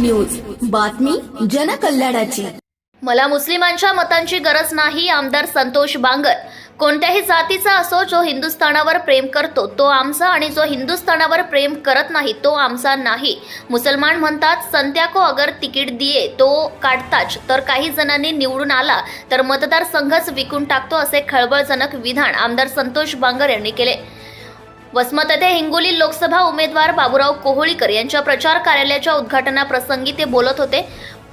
News बातमी जनकल्याणाची. मला मुस्लिमांच्या मतांची गरज नाही आमदार संतोष बांगर. कोणत्याही जातीचा असो जो हिंदुस्थानावर प्रेम करतो तो आमचा आणि जो हिंदुस्थानावर प्रेम करत नाही तो आमचा नाही. मुसलमान म्हणतात संत्या को अगर तिकीट दिये तो काढताच तर काही जणांनी निवडून आला तर मतदारसंघच विकून टाकतो असे खळबळजनक विधान आमदार संतोष बांगर यांनी केले. वसमत येथे हिंगोली लोकसभा उमेदवार बाबुराव कोहळीकर यांच्या प्रचार कार्यालयाच्या उद्घाटनाप्रसंगी ते बोलत होते.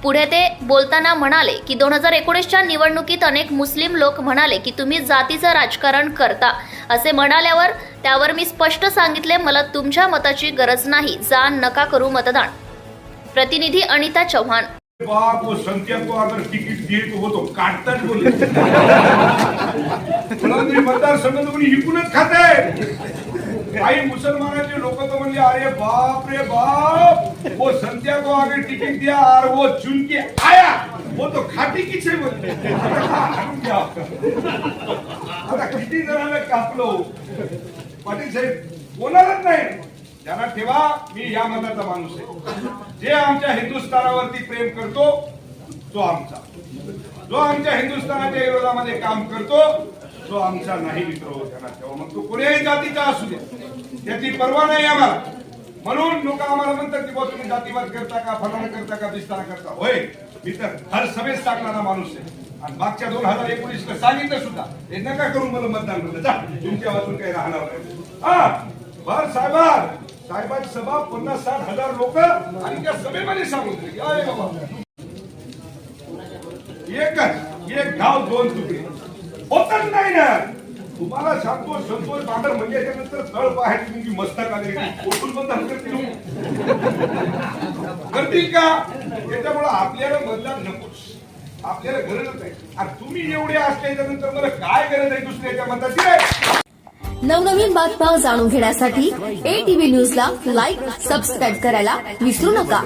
पुढे ते बोलताना म्हणाले की दोन हजार एकोणीसच्या निवडणुकीत अनेक मुस्लिम लोक म्हणाले की तुम्ही जातीचं राजकारण करता. असे म्हणाल्यावर त्यावर मी स्पष्ट सांगितले मला तुमच्या मताची गरज नाही. जा नका करू मतदान. प्रतिनिधी अनिता चव्हाण. बाप वो को अगर टिकट दिए तो वो तो काटता बोले मतदारसंघ खात. आहे काही मुसलमानाचे लोक तर म्हणले अरे बाप रे बाप. वो संत्या को आगे टिकट दिया और वो चुन के आया। वो तो खाटी की छे बोलते आता किती जणांना कापलो पाटील साहेब बोलणारच नाही। त्यांना ठेवा मी या मताचा माणूस आहे. जे आमच्या हिंदुस्थानावरती प्रेम करतो तो आमचा. जो आमच्या हिंदुस्थानाच्या विरोधामध्ये काम करतो तो आमचा नाही मित्र त्यांना ठेवा. मग तो कोणत्याही जातीचा असू द्या त्याची पर्वा नाही आम्हाला. म्हणून लोक आम्हाला म्हणतात की बुवा तुम्ही जातीवाद करता का फलाना करता का विस्तार करता? होय मी तर हर सभेत टाकणारा माणूस आहे. आणि मागच्या दोन हजार एकोणीस ला सांगितलं सुद्धा हे नका करून मला मतदान करू जा तुमच्या वाचून काही राहणार नाही. हा बर साहेबा साहेबांची सभा पन्नास साठ हजार लोक आणि त्या सभेमध्ये सांगून अरे बाबा. एकच एक गाव दोन तुकडे. होतच नाही ना. तुम्हाला सांगतो संतोष बांगर म्हणजे त्यानंतर तळ पाहायची तुमची मस्तक आली ओटून बंद करतील करतील का? त्याच्यामुळे आपल्याला मतदान नकोच. आपल्याला गरजच नाही. आणि तुम्ही एवढे असल्याच्या नंतर मला काय गरज आहे दुसऱ्याच्या मताची? नवनवीन बातम्या जाणून घेण्यासाठी एटीव्ही न्यूजला लाईक सबस्क्राईब करायला विसरू नका.